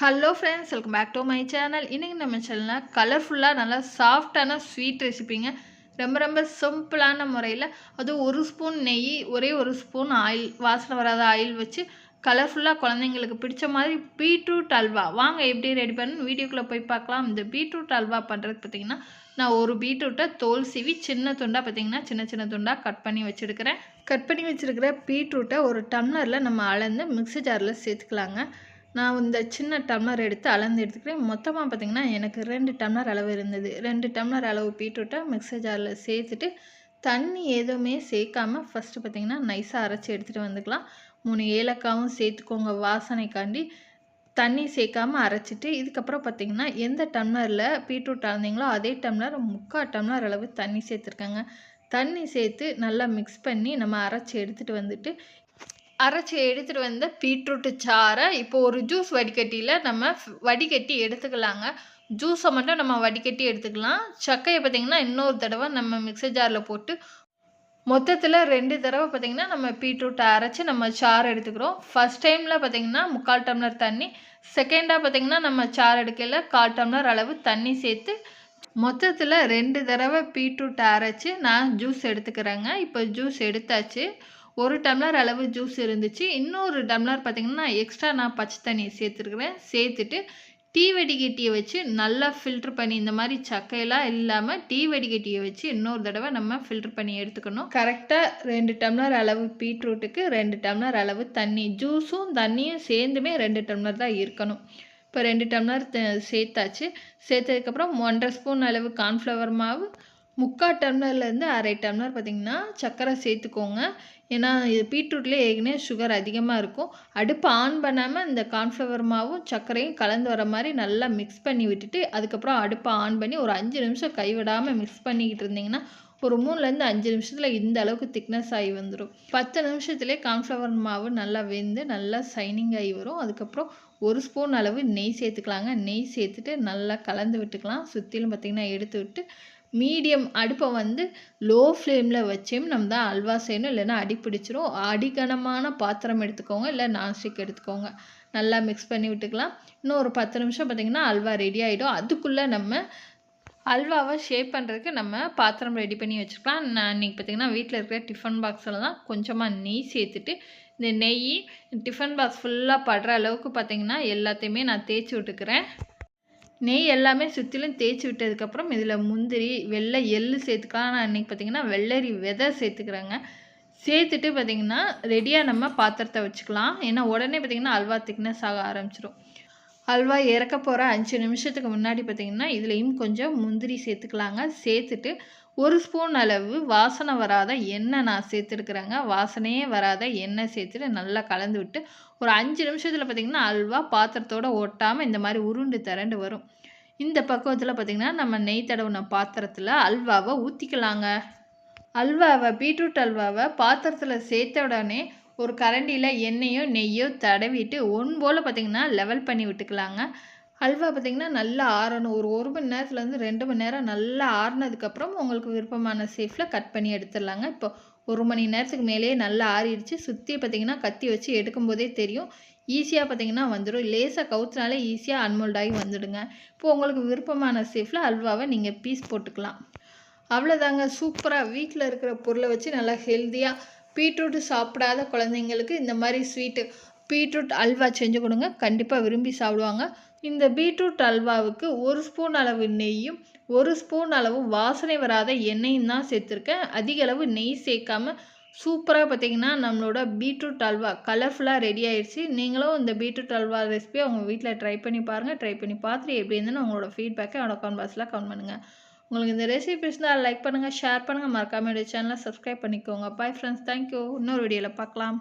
Hello friends welcome back to my channel இன்றைக்கி நம்ம சேனலில் கலர்ஃபுல்லாக நல்லா சாஃப்டான ஸ்வீட் ரெசிபிங்க ரொம்ப ரொம்ப சிம்பிளான முறையில் அதுவும் ஒரு ஸ்பூன் நெய் ஒரே ஒரு ஸ்பூன் ஆயில் வாசனை வராத ஆயில் வச்சு கலர்ஃபுல்லாக குழந்தைங்களுக்கு பிடிச்ச மாதிரி பீட்ரூட் அல்வா. வாங்க எப்படி ரெடி பண்ணு வீடியோக்குள்ளே போய் பார்க்கலாம். இந்த பீட்ரூட் அல்வா பண்ணுறதுக்கு பார்த்தீங்கன்னா நான் ஒரு பீட்ரூட்டை தோல் சீவி சின்ன துண்டாக பார்த்திங்கன்னா சின்ன சின்ன துண்டாக கட் பண்ணி வச்சுருக்கிறேன். கட் பண்ணி வச்சுருக்கிற பீட்ரூட்டை ஒரு டம்ளரில் நம்ம அளந்து மிக்ஸி ஜாரில் சேர்த்துக்கலாங்க. நான் இந்த சின்ன டம்ளர் எடுத்து அளந்து எடுத்துக்கிறேன். மொத்தமாக பார்த்திங்கன்னா எனக்கு ரெண்டு டம்ளர் அளவு இருந்தது. ரெண்டு டம்ளர் அளவு பீட்ரூட்டை மிக்சர் ஜாரில் சேர்த்துட்டு தண்ணி எதுவுமே சேர்க்காம ஃபஸ்ட்டு பார்த்திங்கன்னா நைஸாக அரைச்சி எடுத்துகிட்டு வந்துக்கலாம். மூணு ஏலக்காவும் சேர்த்துக்கோங்க வாசனைக்காண்டி. தண்ணி சேர்க்காம அரைச்சிட்டு இதுக்கப்புறம் பார்த்திங்கன்னா எந்த டம்ளரில் பீட்ரூட் அளந்தீங்களோ அதே டம்ளர் முக்கால் டம்ளர் அளவு தண்ணி சேர்த்துருக்கேங்க. தண்ணி சேர்த்து நல்லா மிக்ஸ் பண்ணி நம்ம அரைச்சி எடுத்துகிட்டு வந்துட்டு அரைச்சி எடுத்துகிட்டு வந்த பீட்ரூட்டு சாறை இப்போ ஒரு ஜூஸ் வடிகட்டியில் நம்ம வடிகட்டி எடுத்துக்கலாங்க. ஜூஸை மட்டும் நம்ம வடிகட்டி எடுத்துக்கலாம். சக்கையை பார்த்திங்கன்னா இன்னொரு தடவை நம்ம மிக்சர் ஜாரில் போட்டு மொத்தத்தில் ரெண்டு தடவை பார்த்திங்கன்னா நம்ம பீட்ரூட்டை அரைச்சி நம்ம சாறு எடுத்துக்கிறோம். ஃபஸ்ட் டைமில் பார்த்திங்கன்னா முக்கால் டம்ளர் தண்ணி செகண்டாக பார்த்திங்கன்னா நம்ம சாறு எடுக்கல கால் டம்ளர் அளவு தண்ணி சேர்த்து மொத்தத்தில் ரெண்டு தடவை பீட்ரூட்டை அரைச்சி நான் ஜூஸ் எடுத்துக்கிறேங்க. இப்போ ஜூஸ் எடுத்தாச்சு. ஒரு டம்ளர் அளவு ஜூஸ் இருந்துச்சு. இன்னொரு டம்ளர் பார்த்திங்கன்னா எக்ஸ்ட்ரா நான் பச்சை தண்ணி சேர்த்துருக்குறேன். சேர்த்துட்டு டீ வடிகட்டியை வச்சு நல்லா ஃபில்ட்ரு பண்ணி இந்த மாதிரி சக்கையெல்லாம் இல்லாமல் டீ வடிகட்டியை வச்சு இன்னொரு தடவை நம்ம ஃபில்ட்ரு பண்ணி எடுத்துக்கணும். கரெக்டாக ரெண்டு டம்ளர் அளவு பீட்ரூட்டுக்கு ரெண்டு டம்ளர் அளவு தண்ணி. ஜூஸும் தண்ணியும் சேர்ந்துமே ரெண்டு டம்ளர் தான் இருக்கணும். இப்போ ரெண்டு டம்ளர் சேர்த்தாச்சு. சேர்த்ததுக்கப்புறம் ஒன்றரை ஸ்பூன் அளவு கார்ன்ஃப்ளவர் மாவு முக்கால் டம்ளர்லேருந்து அரை டம்ளர் பார்த்திங்கன்னா சர்க்கரை சேர்த்துக்கோங்க. ஏன்னா இது பீட்ரூட்லேயே ஏற்கனவே சுகர் அதிகமாக இருக்கும். அடுப்பு ஆன் பண்ணாமல் இந்த கார்ன்ஃப்ளவர் மாவும் சர்க்கரையும் கலந்து வர மாதிரி நல்லா மிக்ஸ் பண்ணி விட்டுட்டு அதுக்கப்புறம் அடுப்பை ஆன் பண்ணி ஒரு அஞ்சு நிமிஷம் கைவிடாமல் மிக்ஸ் பண்ணிக்கிட்டு இருந்தீங்கன்னா ஒரு மூணுலேருந்து அஞ்சு நிமிஷத்தில் இந்த அளவுக்கு திக்னஸ் ஆகி வந்துடும் பத்து நிமிஷத்துலேயே கார்ன்ஃப்ளவர் மாவு நல்லா வெந்து நல்லா சைனிங் ஆகி வரும். அதுக்கப்புறம் ஒரு ஸ்பூன் அளவு நெய் சேர்த்துக்கலாங்க. நெய் சேர்த்துட்டு நல்லா கலந்து விட்டுக்கலாம். சுற்றிலும் பார்த்திங்கன்னா எடுத்து விட்டு மீடியம் அடுப்பை வந்து லோ ஃப்ளேமில் வச்சேம் நம்ம தான் அல்வா செய்யணும். இல்லைன்னா அடி பிடிச்சிரும். அடிகனமான பாத்திரம் எடுத்துக்கோங்க. இல்லை நான்ஸ்டிக் எடுத்துக்கோங்க. நல்லா மிக்ஸ் பண்ணி விட்டுக்கலாம். இன்னும் ஒரு பத்து நிமிஷம் பார்த்திங்கன்னா அல்வா ரெடி ஆகிடும் அதுக்குள்ளே நம்ம அல்வாவை ஷேப் பண்ணுறதுக்கு நம்ம பாத்திரம் ரெடி பண்ணி வச்சுருக்கலாம் நான் இன்றைக்கி பார்த்திங்கன்னா வீட்டில் இருக்கிற டிஃபன் பாக்ஸில் தான் கொஞ்சமாக நெய் சேர்த்துட்டு இந்த நெய் டிஃபன் பாக்ஸ் ஃபுல்லாக படுற அளவுக்கு பார்த்திங்கன்னா எல்லாத்தையுமே நான் தேய்ச்சி விட்டுக்கிறேன். நெய் எல்லாமே சுற்றிலும் தேய்ச்சி விட்டதுக்கப்புறம் இதில் முந்திரி வெள்ளை எள்ளு சேர்த்துக்கலாம். நான் இன்றைக்கி பார்த்திங்கன்னா வெள்ளரி விதை சேர்த்துக்கிறேங்க. சேர்த்துட்டு பார்த்திங்கன்னா ரெடியாக நம்ம பாத்திரத்தை வச்சுக்கலாம். ஏன்னா உடனே பார்த்திங்கன்னா அல்வா திக்னஸ் ஆக ஆரம்பிச்சிடும் அல்வா இறக்க போகிற அஞ்சு நிமிஷத்துக்கு முன்னாடி பார்த்திங்கன்னா இதுலேயும் கொஞ்சம் முந்திரி சேர்த்துக்கலாங்க. சேர்த்துட்டு ஒரு ஸ்பூன் அளவு வாசனை வராத எண்ணெய் நான் சேர்த்துருக்குறேங்க. வாசனையே வராத எண்ணெய் சேர்த்துட்டு நல்லா கலந்து விட்டு ஒரு அஞ்சு நிமிஷத்தில் பார்த்திங்கன்னா அல்வா பாத்திரத்தோடு ஒட்டாமல் இந்த மாதிரி உருண்டு திரண்டு வரும். இந்த பக்குவத்தில் பார்த்திங்கன்னா நம்ம நெய் தடவுன பாத்திரத்தில் அல்வாவை ஊற்றிக்கலாங்க அல்வாவை பீட்ரூட் அல்வாவை பாத்திரத்தில் சேர்த்த உடனே ஒரு கரண்டியில் எண்ணெயோ நெய்யோ தடவிட்டு ஒன் போல் பார்த்திங்கன்னா லெவல் பண்ணி விட்டுக்கலாங்க. அல்வா பார்த்திங்கன்னா நல்லா ஆறணும். ஒரு ஒரு மணி நேரத்துலேருந்து ரெண்டு மணி நேரம் நல்லா ஆறுனதுக்கப்புறம் உங்களுக்கு விருப்பமான சேஃபில் கட் பண்ணி எடுத்துடலாங்க. இப்போ ஒரு மணி நேரத்துக்கு மேலேயே நல்லா ஆறிடுச்சு. சுற்றி பார்த்திங்கன்னா கத்தி வச்சு எடுக்கும்போதே தெரியும். ஈஸியாக பார்த்திங்கன்னா வந்துடும். லேசாக கவுத்துனாலே ஈஸியாக அன்மோல்ட் ஆகி வந்துடுங்க. இப்போ உங்களுக்கு விருப்பமான சேஃபில் அல்வாவை நீங்கள் பீஸ் போட்டுக்கலாம். அவ்வளோதாங்க சூப்பராக வீட்டில் இருக்கிற பொருளை வச்சு நல்லா ஹெல்த்தியாக பீட்ரூட்டு சாப்பிடாத குழந்தைங்களுக்கு இந்த மாதிரி ஸ்வீட்டு பீட்ரூட் அல்வா செஞ்சு கொடுங்க. கண்டிப்பாக விரும்பி சாப்பிடுவாங்க. இந்த பீட்ரூட் அல்வாவுக்கு ஒரு ஸ்பூன் அளவு நெய்யும் ஒரு ஸ்பூன் அளவு வாசனை வராத எண்ணெயும் தான் சேர்த்துருக்கேன். அதிக அளவு நெய் சேர்க்காம சூப்பராக பார்த்தீங்கன்னா நம்மளோட பீட்ரூட் அல்வா கலர்ஃபுல்லாக ரெடி ஆயிடுச்சு நீங்களும் இந்த பீட்ரூட் அல்வா ரெசிபியை உங்கள் வீட்டில் ட்ரை பண்ணி பாருங்கள் ட்ரை பண்ணி பார்த்துட்டு எப்படி இருந்ததுன்னு உங்களோட ஃபீட்பேக்கை என்னோட கமெண்ட் பாக்ஸில் கமெண்ட் பண்ணுங்கள் உங்களுக்கு இந்த ரெசிபி பிடிச்சிருந்தால் லைக் பண்ணுங்கள் ஷேர் பண்ணுங்கள் மறக்காமல் என்னுடைய சேனலை சப்ஸ்கிரைப் பண்ணிக்கோங்க. பாய் ஃப்ரெண்ட்ஸ் தேங்க்யூ இன்னொரு வீடியோவில் பார்க்கலாம்.